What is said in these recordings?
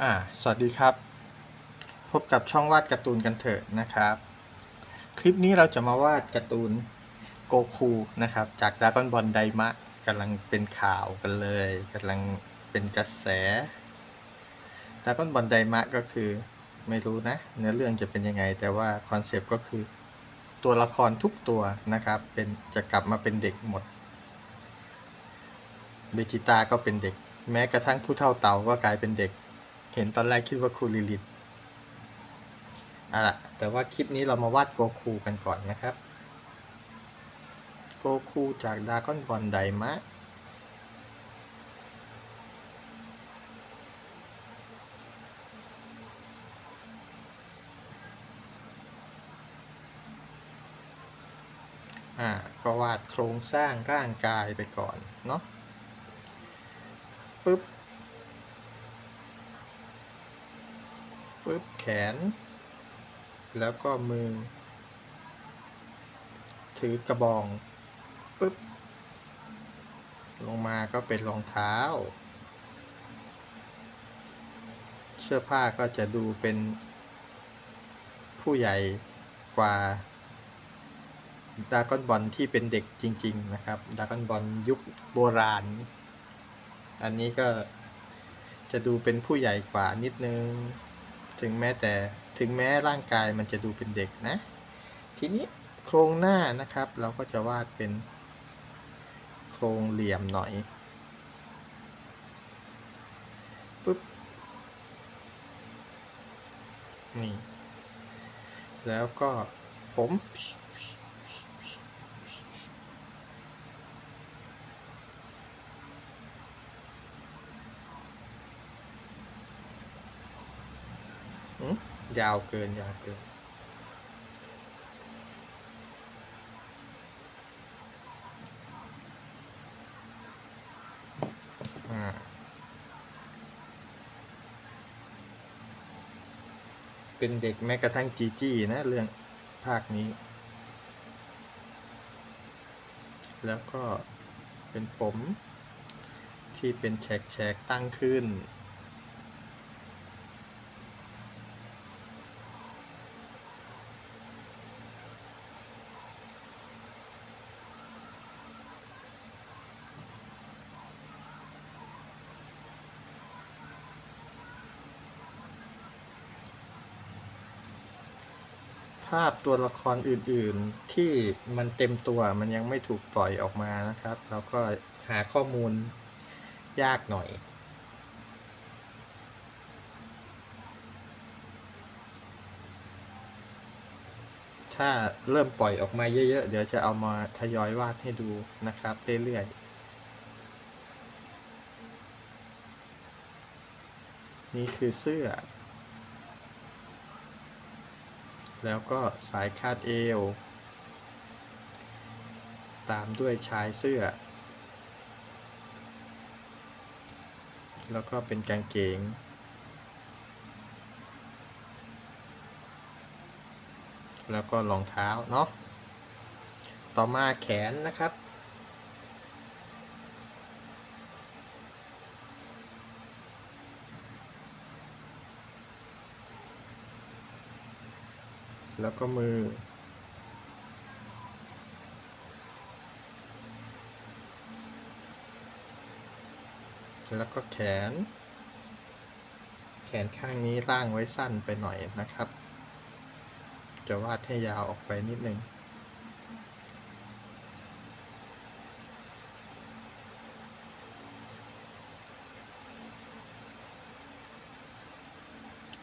อ่า สวัสดีครับ พบกับช่องวาดการ์ตูนกันเถอะนะครับ คลิปนี้เราจะมาวาดการ์ตูนโกคูนะครับ จากด r a ก้อนบอลไดมะกำลังเป็นข่าวกันเลยกำลังเป็นกระแสด r a ก้อนบอลไดมะก็คือไม่รู้นะ เนื้อเรื่องจะเป็นยังไง แต่ว่าคอนเซปต์ก็คือตัวละครทุกตัวนะครับ เป็นจะกลับมาเป็นเด็กหมดเบจิต้าก็เป็นเด็ก แม้กระทั่งผู้เท่าเต่าก็กลายเป็นเด็ก เห็นตอนแรกคิดว่าคูลิลิตอะล่ะแต่ว่าคลิปนี้เรามาวาดโกคูกันก่อนนะครับ โกคูจากด r a ก้อนบอลไดมะอ่าก็วาดโครงสร้างร่างกายไปก่อนเนาะปึ๊บ ปึ๊บแขน แล้วก็มือ ถือกระบองปึ๊บลงมาก็เป็นรองเท้า เสื้อผ้าก็จะดูเป็นผู้ใหญ่กว่าด r a ก้อนบอลที่เป็นเด็กจริง ๆ นะครับด r a ก้อนบอลยุคโบราณ อันนี้ก็จะดูเป็นผู้ใหญ่กว่านิดนึง ถึงแม้แต่ถึงแม้ร่างกายมันจะดูเป็นเด็กนะ ทีนี้โครงหน้านะครับ เราก็จะวาดเป็นโครงเหลี่ยมหน่อยปุ๊บนี่แล้วก็ผม อืม ยาวเกินยาวเกินเป็นเด็กแม้กระทั่งจีจี้นะ เรื่องภาคนี้ แล้วก็เป็นผมที่เป็นแฉกๆตั้งขึ้นาพตัวละครอื่นๆที่มันเต็มตัวมันยังไม่ถูกปล่อยออกมานะครับ เราก็หาข้อมูลยากหน่อย ถ้าเริ่มปล่อยออกมาเยอะๆ เดี๋ยวจะเอามาทยอยวาดให้ดูนะครับเรื่อยๆนี่คือเสื้อ แล้วก็สายคาดเอว ตามด้วยชายเสื้อ แล้วก็เป็นกางเกง แล้วก็รองเท้าเนาะ ต่อมาแขนนะครับ แล้วก็มือ แล้วก็แขน แขนข้างนี้ล่างไว้สั้นไปหน่อยนะครับ จะวาดให้ยาวออกไปนิดนึง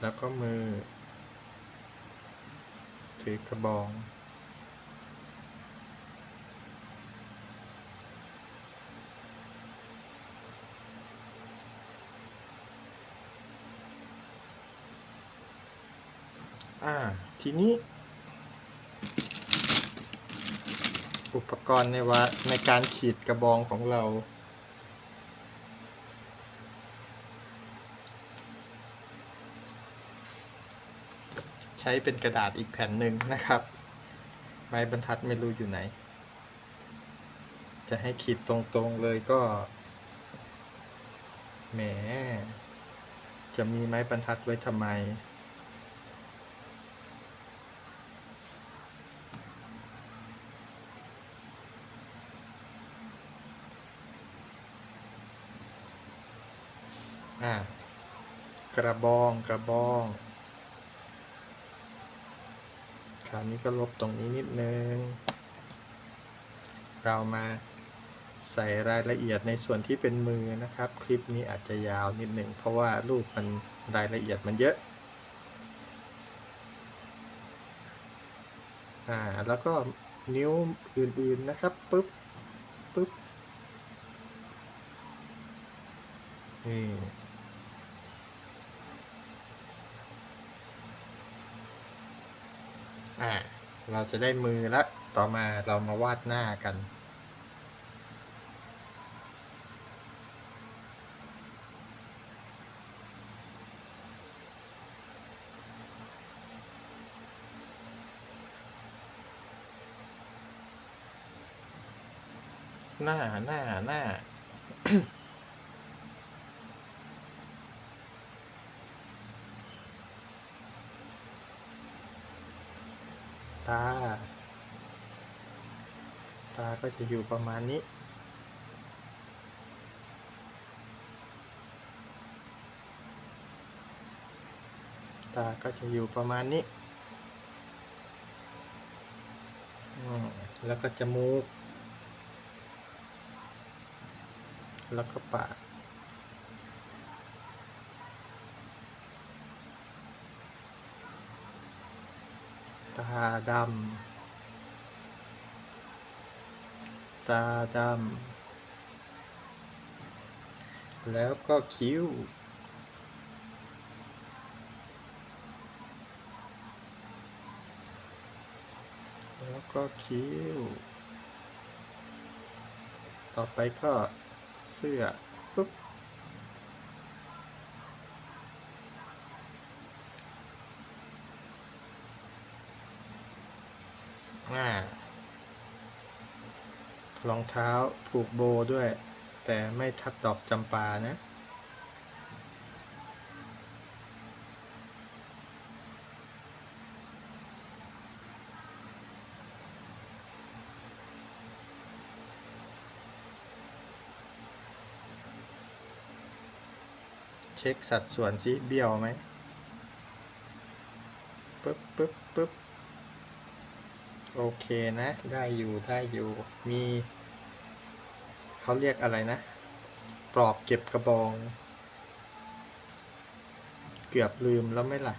แล้วก็มือ ถือกระบอง อ่า ทีนี้ อุปกรณ์ในว่าในการขีดกระบองของเรา ช้เป็นกระดาษอีกแผ่นหนึ่งนะครับ ไม้บรรทัดไม่รู้อยู่ไหน จะให้ขีดตรงๆเลยก็แหม จะมีไม้บรรทัดไว้ทำไม อ่ากระบองกระบอง คราวนี้ก็ลบตรงนี้นิดนึง เรามาใส่รายละเอียดในส่วนที่เป็นมือนะครับ คลิปนี้อาจจะยาวนิดหนึ่งเพราะว่ารูปมันรายละเอียดมันเยอะอ่าแล้วก็นิ้วอื่นๆนะครับปึ๊บปึ๊บนี่ อ่า เราจะได้มือละ ต่อมาเรามาวาดหน้ากัน หน้าหน้าหน้า ตา ตาก็จะอยู่ประมาณนี้ ตาก็จะอยู่ประมาณนี้ แล้วก็จมูก แล้วก็ปากาดำ ตาดำ แล้วก็คิ้ว แล้วก็คิ้ว ต่อไปก็เสื้อา รองเท้าผูกโบด้วย แต่ไม่ทัดดอกจำปานะ เช็คสัดส่วนสิเบี้ยวไหมปึ๊บปึ๊บปึ๊บโอเคนะ ได้อยู่ ได้อยู่ มี เขาเรียกอะไรนะปลอกเก็บกระบอง เกือบลืมแล้วไม่ล่ะ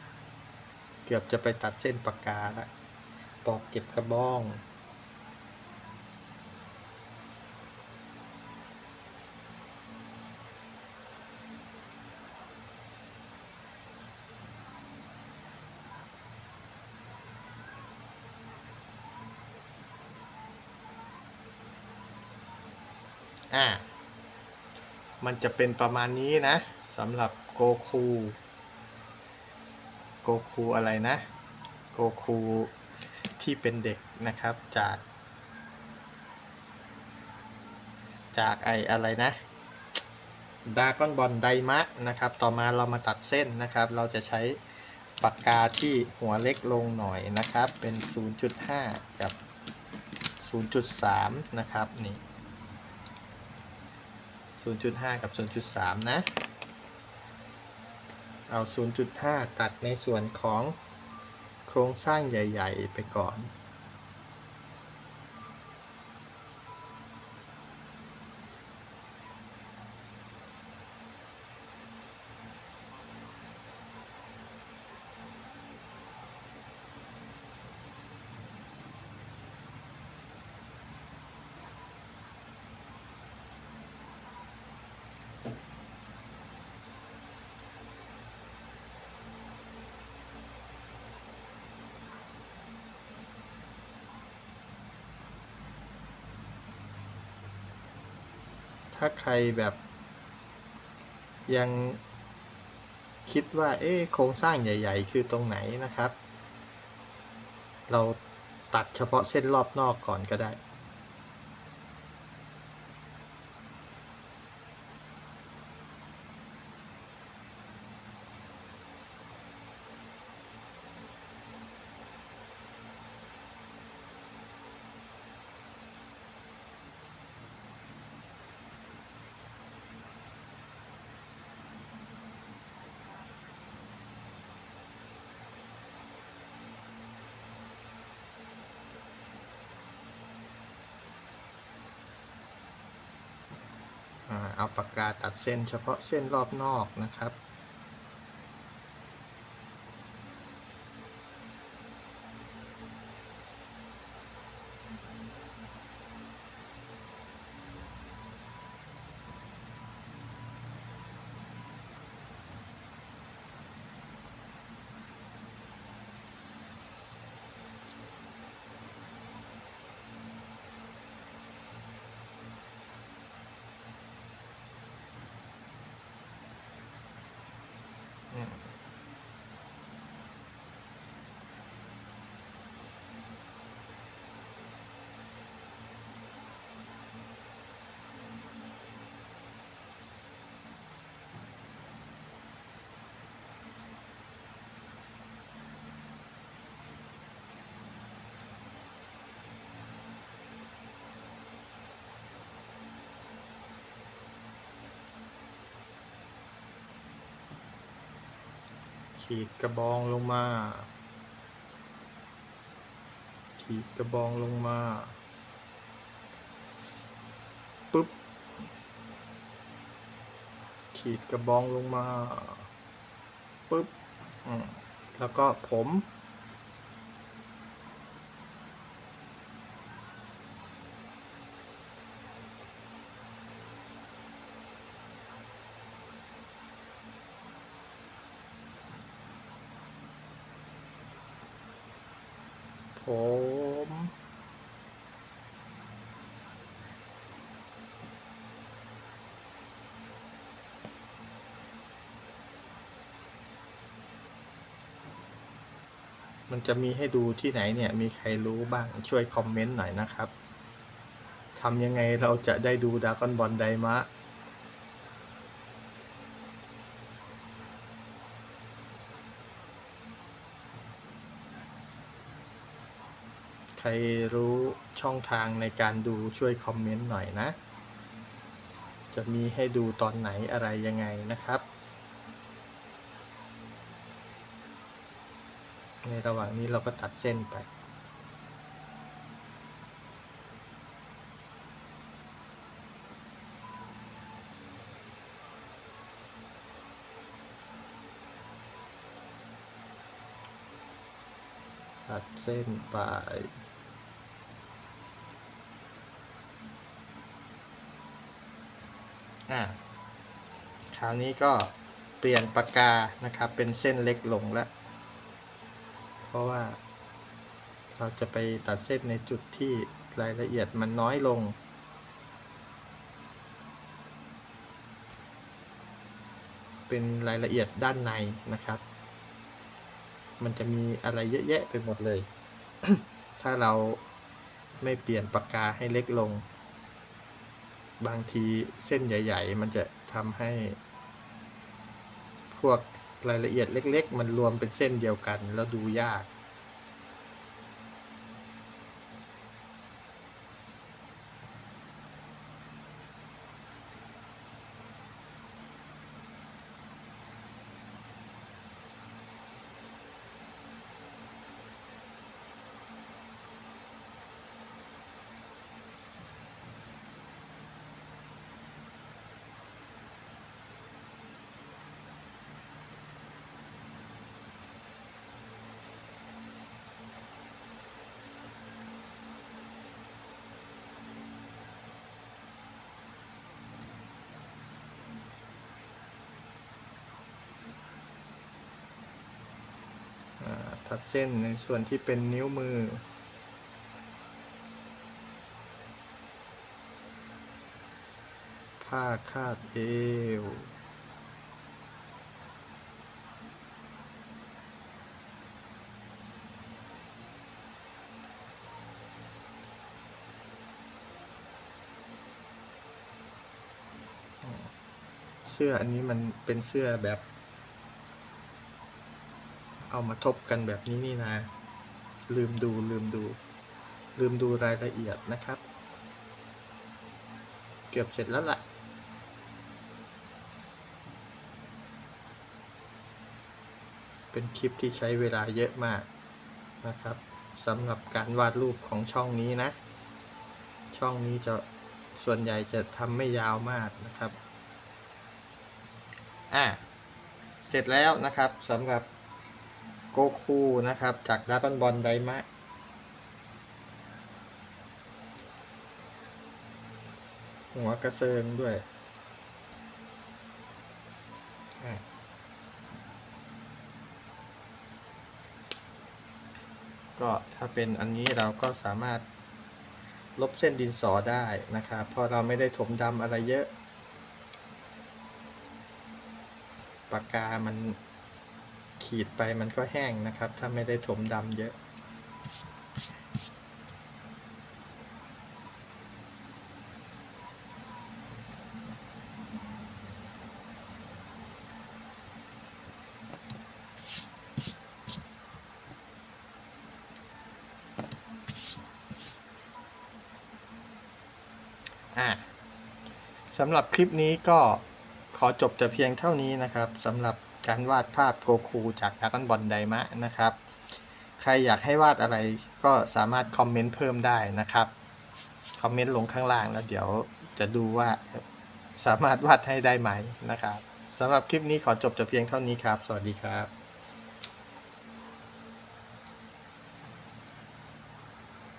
เกือบจะไปตัดเส้นปากกาละปลอกเก็บกระบอง อ่า มันจะเป็นประมาณนี้นะสำหรับโกคูโกคูอะไรนะ โกคูที่เป็นเด็กนะครับจาก จากไออะไรนะดากอนบอลไดมะนะครับ ต่อมาเรามาตัดเส้นนะครับ เราจะใช้ปากกาที่หัวเล็กลงหน่อยนะครับ เป็น 0.5 กับ 0.3 นะครับ นี่ 0.5 กับ 0.3 นะ เอา 0.5 ตัดในส่วนของโครงสร้างใหญ่ ๆ ไปก่อน ถ้าใครแบบยังคิดว่า เอ๊ะโครงสร้างใหญ่ ๆ คือตรงไหนนะครับ เราตัดเฉพาะเส้นรอบนอกก่อนก็ได้ เอาปากกาตัดเส้นเฉพาะเส้นรอบนอกนะครับ ขีดกระบองลงมา ขีดกระบองลงมาปุ๊บ ขีดกระบองลงมาปุ๊บอืมแล้วก็ผม มันจะมีให้ดูที่ไหนเนี่ย มีใครรู้บ้างช่วยคอมเมนต์หน่อยนะครับทำยังไงเราจะได้ดูดากอนบอลไดมะใครรู้ช่องทางในการดูช่วยคอมเมนต์หน่อยนะ จะมีให้ดูตอนไหนอะไรยังไงนะครับ ในระหว่างนี้เราก็ตัดเส้นไป ตัดเส้นไปอ่าคราวนี้ก็เปลี่ยนปากกานะครับ เป็นเส้นเล็กลงแล้ว เพราะว่า เราจะไปตัดเส้นในจุดที่รายละเอียดมันน้อยลง เป็นรายละเอียดด้านในนะครับ มันจะมีอะไรเยอะแยะไปหมดเลย ถ้าเราไม่เปลี่ยนปากกาให้เล็กลง บางทีเส้นใหญ่ ๆ มันจะทำให้พวก รายละเอียดเล็ก ๆ มันรวมเป็นเส้นเดียวกันแล้วดูยาก อ่าตัดเส้นในส่วนที่เป็นนิ้วมือ ผ้าคาดเอว เสื้ออันนี้มันเป็นเสื้อแบบ เอามาทบกันแบบนี้นี่นะ ลืมดูลืมดู ลืมดูรายละเอียดนะครับ เกือบเสร็จแล้วล่ะเป็นคลิปที่ใช้เวลาเยอะมากนะครับสำหรับการวาดรูปของช่องนี้นะ ช่องนี้จะส่วนใหญ่จะทำไม่ยาวมากนะครับ อะ เสร็จแล้วนะครับสำหรับ กคูนะครับ จากด r a ก้อนบอลไดมะหัวกระเซิงด้วยก็ถ้าเป็นอันนี้เราก็สามารถลบเส้นดินสอได้นะครับเพราะเราไม่ได้ถมดำอะไรเยอะ ปากกามัน ขีดไปมันก็แห้งนะครับ ถ้าไม่ได้ถมดำเยอะ อะสำหรับคลิปนี้ก็ขอจบแต่เพียงเท่านี้นะครับสำหรับ การวาดภาพโกคูจากดากอนบอลไดมะนะครับ ใครอยากให้วาดอะไรก็สามารถคอมเมนต์เพิ่มได้นะครับ คอมเมนต์ลงข้างล่างแล้วเดี๋ยวจะดูว่าสามารถวาดให้ได้ไหมนะครับสำหรับคลิปนี้ขอจบแต่เพียงเท่านี้ครับ สวัสดีครับ